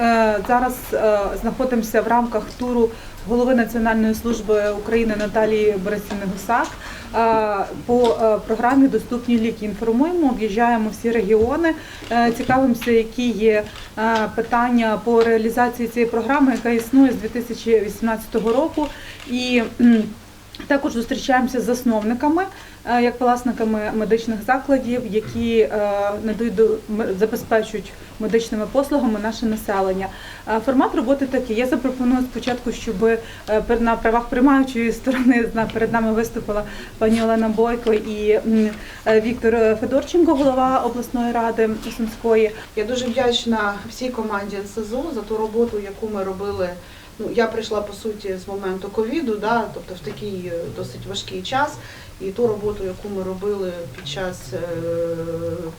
е, зараз е, знаходимося в рамках туру голови Національної служби України Наталії Борисівни Гусак е, по програмі Доступні ліки. Інформуємо, об'їжджаємо всі регіони, цікавимося, які є питання по реалізації цієї програми, яка існує з 2018 року. І також зустрічаємося з засновниками, е, як власниками медичних закладів, які е, надають забезпечують медичними послугами наше населення. Е, Формат роботи такий. Я запропоную спочатку, щоб на правах приймаючої сторони перед нами виступила пані Олена Бойко і Віктор Федорченко, голова обласної ради Сумської. Я дуже вдячна всій команді НСЗУ за ту роботу, яку ми робили. Ну, я прийшла по суті з моменту ковіду, да, тобто в такий е, досить важкий час. І ту роботу, яку ми робили під час е,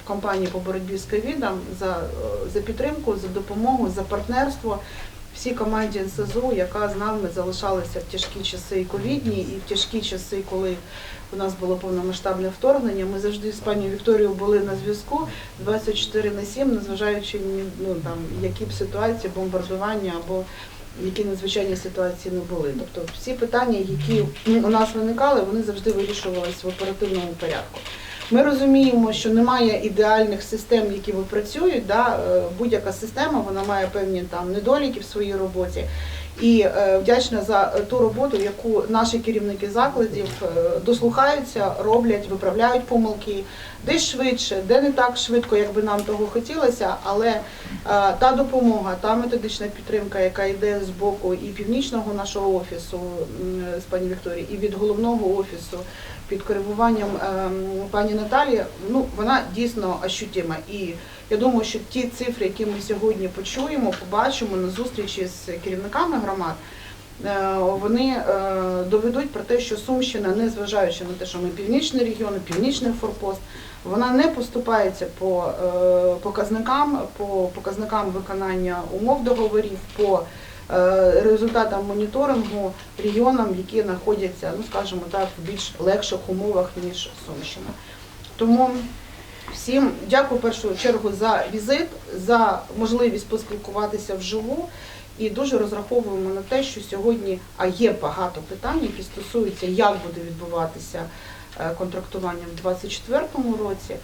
кампанії по боротьбі з ковідом, за, е, за підтримку, за допомогу, за партнерство всій команді НСЗУ, яка з нами залишалася в тяжкі часи ковідні, і в тяжкі часи, коли у нас було повномасштабне вторгнення. Ми завжди з пані Вікторією були на зв'язку 24 на 7, незважаючи ну там які б ситуації, бомбардування або які надзвичайні ситуації не були. Тобто всі питання, які у нас виникали, вони завжди вирішувалися в оперативному порядку. Ми розуміємо, що немає ідеальних систем, які випрацюють. Да? е, Будь-яка система вона має певні там недоліки в своїй роботі. І е, вдячна за ту роботу, яку наші керівники закладів е, дослухаються, роблять, виправляють помилки, де швидше, де не так швидко, як би нам того хотілося, але е, та допомога, та методична підтримка, яка йде з боку і північного нашого офісу з пані Вікторії, і від головного офісу під керуванням ем, пані Наталі, ну вона дійсно ощутима. І я думаю, що ті цифри, які ми сьогодні почуємо, побачимо на зустрічі з керівниками громад. е, Вони е, доведуть про те, що Сумщина, незважаючи на те, що ми північний регіон, північний форпост, вона не поступається по е, показникам, по показникам виконання умов договорів, по результатам моніторингу регіонам, які знаходяться, ну скажімо так, в більш легших умовах ніж Сумщина. Тому всім дякую в першу чергу за візит, за можливість поспілкуватися вживу. І дуже розраховуємо на те, що сьогодні а є багато питань, які стосуються, як буде відбуватися е, контрактування в 2024 році.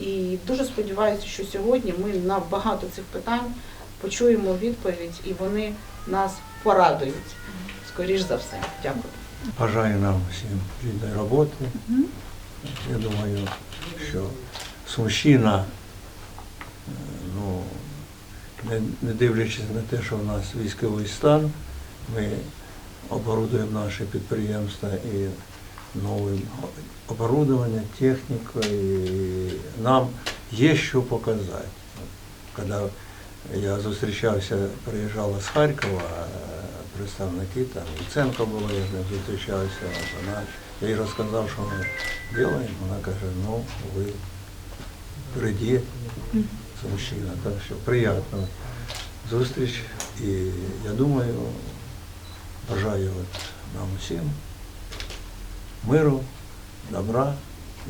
І дуже сподіваюся, що сьогодні ми на багато цих питань почуємо відповідь і вони нас порадують. Скоріш за все. Дякую. Бажаю нам всім плідної роботи. Я думаю, що Сумщина, е, ну, не, не дивлячись на те, що в нас військовий стан, ми оборудуємо наші підприємства і новим оборудованням, технікою. І нам є що показати. Коли я зустрічався, приїжджала з Харкова, е, представники там, Луценко було, я з ним зустрічався, вона, я їй розказав, що ми робимо, вона каже, ну, ви впереді, мужчина, так що приємна зустріч. І я думаю, бажаю от нам усім миру, добра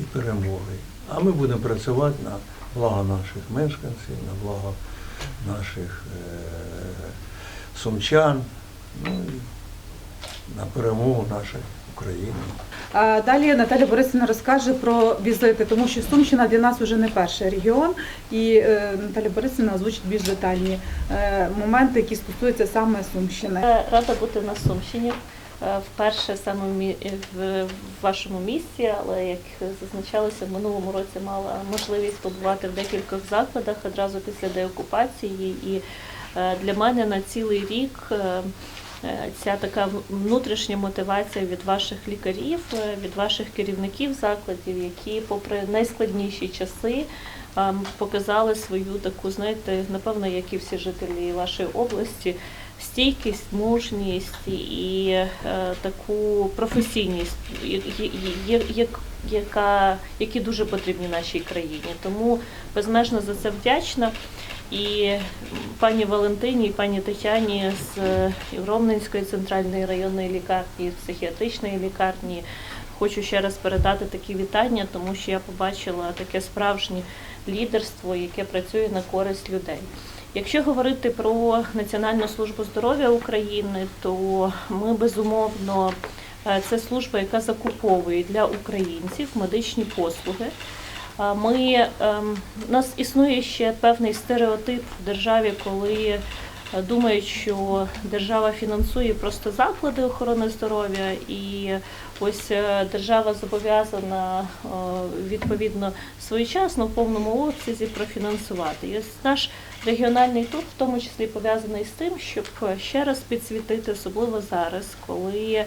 і перемоги. А ми будемо працювати на благо наших мешканців, на благо наших е- сумчан, ну на перемогу нашої України. А Далі Наталя Борисівна розкаже про візити, тому що Сумщина для нас вже не перший регіон, і е, Наталя Борисівна озвучить більш детальні е, моменти, які стосуються саме Сумщини. Рада бути на Сумщині. Е, Вперше саме в мі- в вашому місті, але як зазначалося, в минулому році мала можливість побувати в декількох закладах одразу після деокупації. І е, для мене на цілий рік е, е, ця така внутрішня мотивація від ваших лікарів, е, від ваших керівників закладів, які, попри найскладніші часи, е, показали свою таку, знаєте, напевно, як і всі жителі вашої області, стійкість, мужність і е, таку професійність, я- я- я- як- яка, які дуже потрібні нашій країні. Тому безмежно за це вдячна. І пані Валентині, і пані Тетяні з е, Ровненської центральної районної лікарні, психіатричної лікарні. Хочу ще раз передати такі вітання, тому що я побачила таке справжнє лідерство, яке працює на користь людей. Якщо говорити про Національну службу здоров'я України, то ми безумовно е, це служба, яка закуповує для українців медичні послуги. Ми ем, у нас існує ще певний стереотип в державі, коли е, думають, що держава фінансує просто заклади охорони здоров'я, і ось е, держава зобов'язана відповідно своєчасно в повному обсязі профінансувати. І ось наш регіональний тур, в тому числі пов'язаний з тим, щоб е, ще раз підсвітити, особливо зараз, коли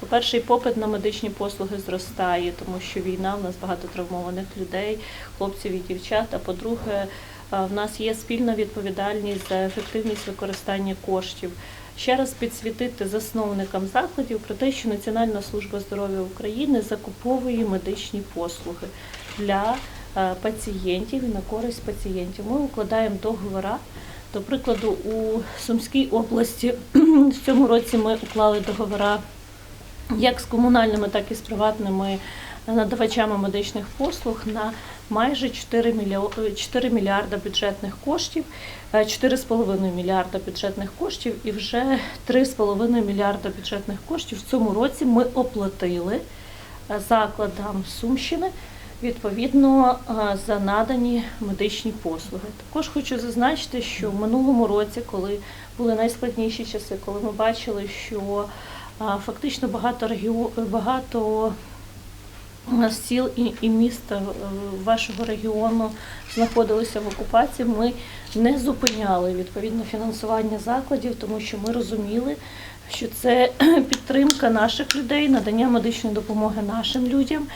по-перше, попит на медичні послуги зростає, тому що війна, в нас багато травмованих людей, хлопців і дівчат. А по-друге, е, в нас є спільна відповідальність за ефективність використання коштів. Ще раз підсвітити засновникам закладів про те, що Національна служба здоров'я України закуповує медичні послуги для е, пацієнтів і на користь пацієнтів. Ми укладаємо договори. До прикладу, у Сумській області в цьому році ми уклали договори як з комунальними, так і з приватними надавачами медичних послуг на майже 4, 4 мільярда бюджетних коштів, е, 4,5 мільярда бюджетних коштів і вже 3,5 мільярда бюджетних коштів в цьому році ми оплатили е, закладам Сумщини відповідно е, за надані медичні послуги. Також хочу зазначити, що в минулому році, коли були найскладніші часи, коли ми бачили, що Фактично багато регіо... багато сіл і, міст е, вашого регіону знаходилися в окупації. Ми не зупиняли відповідно фінансування закладів, тому що ми розуміли, що це підтримка наших людей, надання медичної допомоги нашим людям.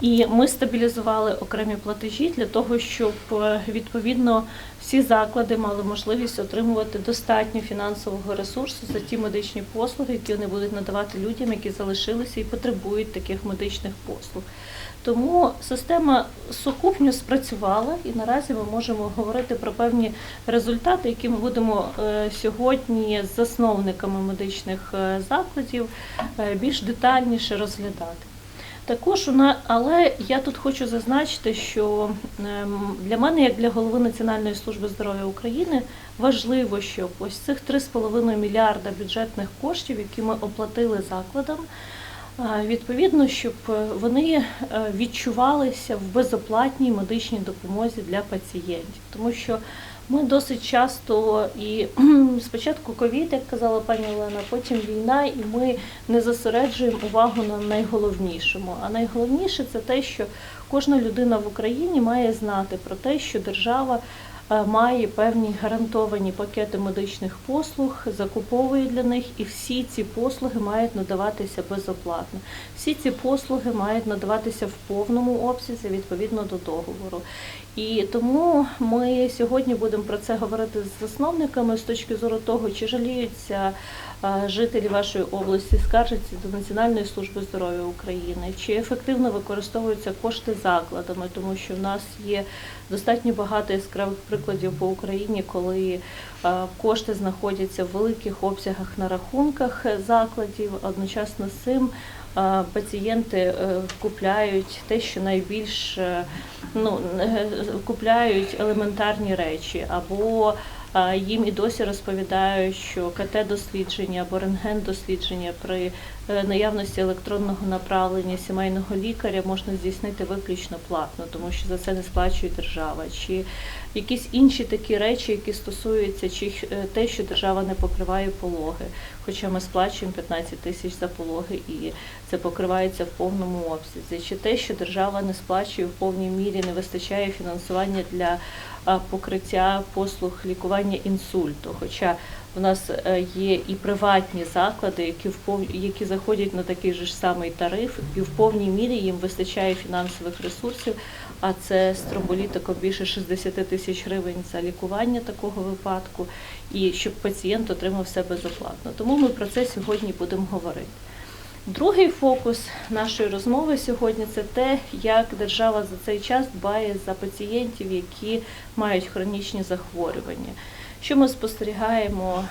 І ми стабілізували окремі платежі для того, щоб е, відповідно всі заклади мали можливість отримувати достатньо фінансового ресурсу за ті медичні послуги, які вони будуть надавати людям, які залишилися і потребують таких медичних послуг. Тому система сукупньо спрацювала, і наразі ми можемо говорити про певні результати, які ми будемо е, сьогодні з засновниками медичних е, закладів більш детальніше розглядати. Також вона, але я тут хочу зазначити, що ем, для мене, як для голови Національної служби здоров'я України, важливо, щоб ось цих 3,5 мільярда бюджетних коштів, які ми оплатили закладам, е, відповідно, щоб е, вони е, відчувалися в безоплатній медичній допомозі для пацієнтів, тому що ми досить часто і спочатку ковід, як казала пані Олена, потім війна, і ми не зосереджуємо увагу на найголовнішому. А найголовніше це те, що кожна людина в Україні має знати про те, що держава е, має певні гарантовані пакети медичних послуг, закуповує для них, і всі ці послуги мають надаватися безоплатно. Всі ці послуги мають надаватися в повному обсязі відповідно до договору. І тому ми сьогодні будемо про це говорити з засновниками з точки зору того, чи жаліються е, жителі вашої області, скаржаться до Національної служби здоров'я України, чи ефективно використовуються кошти закладами, тому що в нас є достатньо багато яскравих прикладів по Україні, коли е, кошти знаходяться в великих обсягах на рахунках закладів, одночасно з цим пацієнти е, купляють те, що найбільш е, ну, е, купляють елементарні речі, або е, їм і досі розповідають, що КТ-дослідження або рентген-дослідження при е, наявності електронного направлення сімейного лікаря можна здійснити виключно платно, тому що за це не сплачує держава. Чи якісь інші такі речі, які стосуються чи е, те, що держава не покриває пологи, хоча ми сплачуємо 15 тисяч за пологи і це покривається в повному обсязі, чи те, що держава не сплачує в повній мірі, не вистачає фінансування для покриття послуг лікування інсульту. Хоча в нас е, є і приватні заклади, які які заходять на такий же ж самий тариф, і в повній мірі їм вистачає фінансових ресурсів. А це з тромболітиком більше 60 тисяч гривень за лікування такого випадку, і щоб пацієнт отримав все безоплатно. Тому ми про це сьогодні будемо говорити. Другий фокус нашої розмови сьогодні це те, як держава за цей час дбає за пацієнтів, які мають хронічні захворювання. Що ми спостерігаємо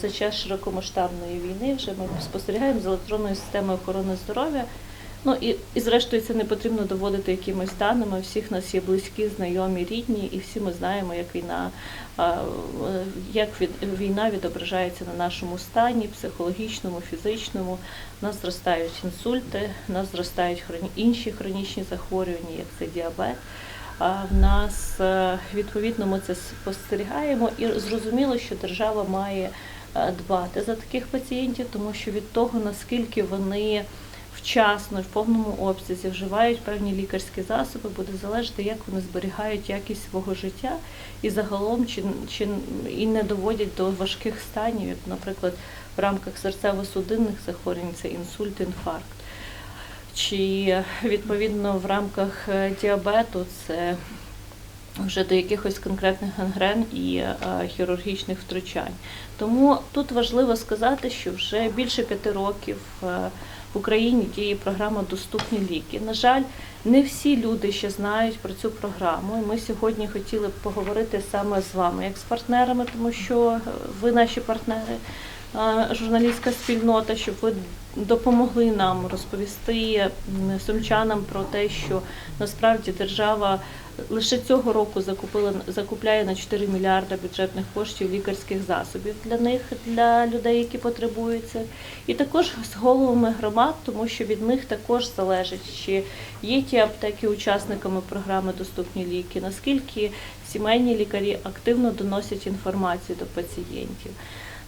за час широкомасштабної війни? Вже ми спостерігаємо з електронною системою охорони здоров'я. Ну і, і зрештою це не потрібно доводити якимось даними. Всіх нас є близькі, знайомі, рідні, і всі ми знаємо, як війна, як від, війна відображається на нашому стані, психологічному, фізичному. У нас зростають інсульти, у нас зростають хроні, інші хронічні захворювання, як це діабет. В нас е, відповідно ми це спостерігаємо і зрозуміло, що держава має е, дбати за таких пацієнтів, тому що від того наскільки вони вчасно в повному обсязі вживають певні лікарські засоби, буде залежати, як вони зберігають якість свого життя і загалом чи, чи і не доводять до важких станів, як, наприклад, в рамках серцево-судинних захворювань це інсульт, інфаркт. Чи відповідно в рамках е, діабету це вже до якихось конкретних гангрен і е, хірургічних втручань. Тому тут важливо сказати, що вже більше п'яти років е, в Україні діє програма Доступні ліки. На жаль, не всі люди ще знають про цю програму. І ми сьогодні хотіли б поговорити саме з вами, як з партнерами, тому що ви наші партнери, журналістська спільнота, щоб ви допомогли нам розповісти сумчанам про те, що насправді держава лише цього року закупила закупляє на 4 мільярда бюджетних коштів лікарських засобів для них, для людей, які потребують це. І також з головами громад, тому що від них також залежить, чи є ті аптеки учасниками програми Доступні ліки, наскільки сімейні лікарі активно доносять інформацію до пацієнтів.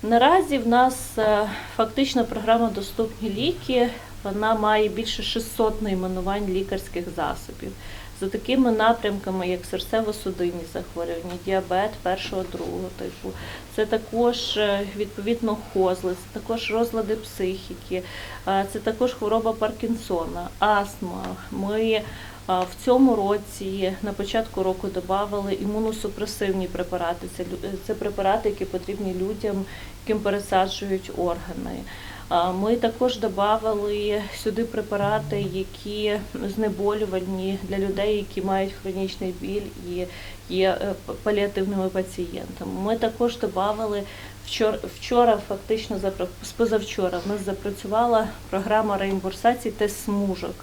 Наразі в нас е, фактично програма Доступні ліки. Вона має більше 600 найменувань лікарських засобів за такими напрямками, як серцево-судинні захворювання, діабет першого другого типу. Це також е, відповідно хозли, це також розлади психіки, е, це також хвороба Паркінсона, астма. Ми в цьому році на початку року додавали імуносупресивні препарати. Це лю- це препарати, які потрібні людям, яким пересаджують органи. Ми також додавали сюди препарати, які знеболювальні для людей, які мають хронічний біль і є е, паліативними пацієнтами. Ми також додавали вчора, вчора фактично з позавчора в нас запрацювала програма реімбурсації тест смужок.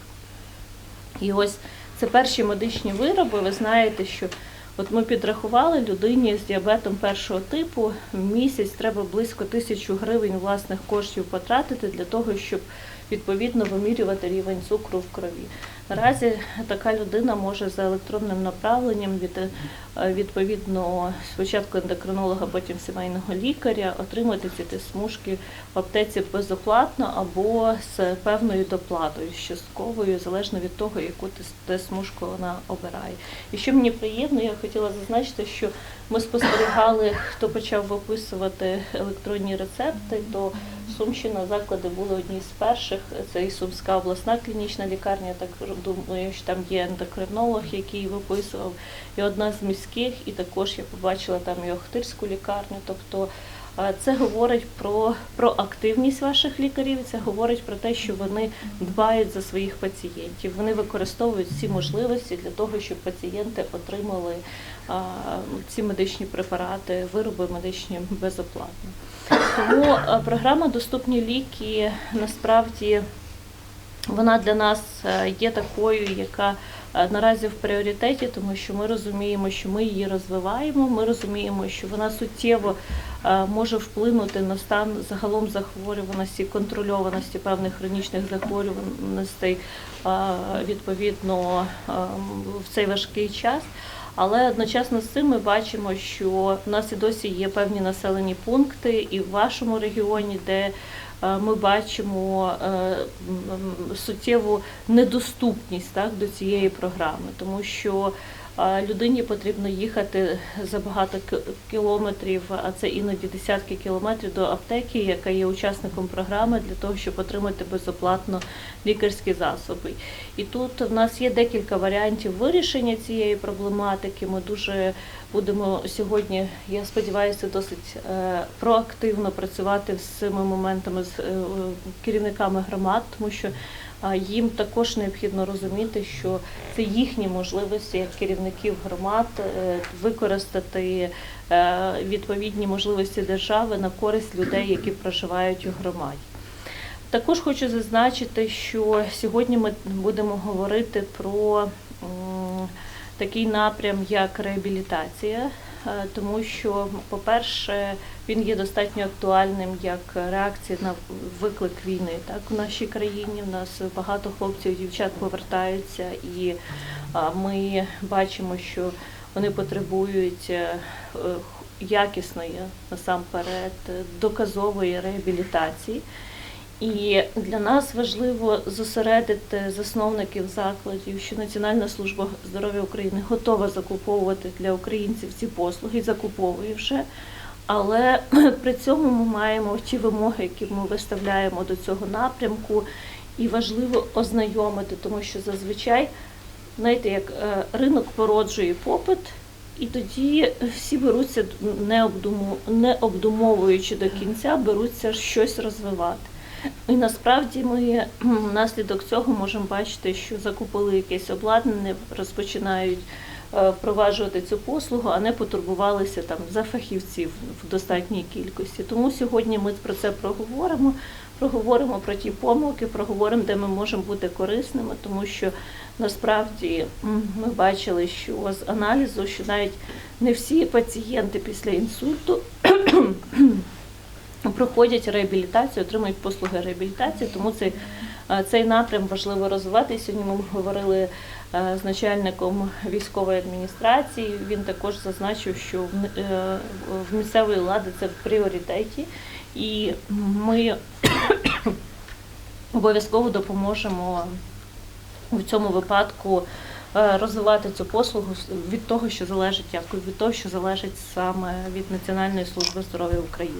І ось це перші медичні вироби. Ви знаєте, що от ми підрахували людині з діабетом першого типу в місяць треба близько тисячу гривень власних коштів потратити для того, щоб відповідно вимірювати рівень цукру в крові. Наразі така людина може за електронним направленням від е, відповідно спочатку ендокринолога, потім сімейного лікаря отримати ці смужки в аптеці безоплатно або з певною доплатою, частковою, залежно від того, яку ти смужку вона обирає. І що мені приємно, я хотіла зазначити, що ми спостерігали, хто почав виписувати електронні рецепти, то Сумщина заклади були одні з перших. Це і Сумська обласна клінічна лікарня. Так думаю, що там є ендокринолог, який виписував, і одна з міських, і також я побачила там і Охтирську лікарню. Тобто е, це говорить про, про активність ваших лікарів. Це говорить про те, що вони дбають за своїх пацієнтів. Вони використовують всі можливості для того, щоб пацієнти отримали ці медичні препарати, вироби медичні безоплатно. Тому програма Доступні ліки насправді вона для нас е, є такою, яка е, наразі в пріоритеті, тому що ми розуміємо, що ми її розвиваємо. Ми розуміємо, що вона суттєво е, може вплинути на стан загалом захворюваності, контрольованості певних хронічних захворюваностей відповідно е, в цей важкий час. Але одночасно з цим ми бачимо, що в нас і досі є певні населені пункти, і в вашому регіоні, де е, ми бачимо е, суттєву недоступність так, до цієї програми, тому що людині потрібно їхати за багато кілометрів, а це іноді десятки кілометрів до аптеки, яка є учасником програми, для того, щоб отримати безоплатно лікарські засоби. І тут в нас є декілька варіантів вирішення цієї проблематики. Ми дуже будемо сьогодні, я сподіваюся, досить е, проактивно працювати з цими моментами з е, керівниками громад, тому що їм також необхідно розуміти, що це їхні можливості як керівників громад е, використати е, відповідні можливості держави на користь людей, які проживають у громаді. Також хочу зазначити, що сьогодні ми будемо говорити про такий напрям, як реабілітація, тому що, по-перше, він є достатньо актуальним як реакція на виклик війни. Так у нашій країні у нас багато хлопців і дівчат повертаються, і ми бачимо, що вони потребують е, е, якісної насамперед доказової реабілітації. І для нас важливо зосередити засновників закладів, що Національна служба здоров'я України готова закуповувати для українців ці послуги, закуповує вже. Але при цьому ми маємо ті вимоги, які ми виставляємо до цього напрямку, і важливо ознайомити, тому що зазвичай, знаєте, як е, ринок породжує попит, і тоді всі беруться не обдумовуючи до кінця, беруться щось розвивати. І насправді ми внаслідок цього можемо бачити, що закупили якесь обладнання, розпочинають е, впроваджувати цю послугу, а не потурбувалися там за фахівців в достатній кількості. Тому сьогодні ми про це проговоримо. Проговоримо про ті помилки, проговоримо, де ми можемо бути корисними, тому що насправді ми бачили, що з аналізу, що навіть не всі пацієнти після інсульту проходять реабілітацію, отримують послуги реабілітації, тому цей, е, цей напрям важливо розвивати. Сьогодні ми говорили е, з начальником військової адміністрації. Він також зазначив, що в е, місцевої влади це в пріоритеті, і ми обов'язково допоможемо в цьому випадку розвивати цю послугу від того, що залежить як від того, що залежить саме від Національної служби здоров'я України.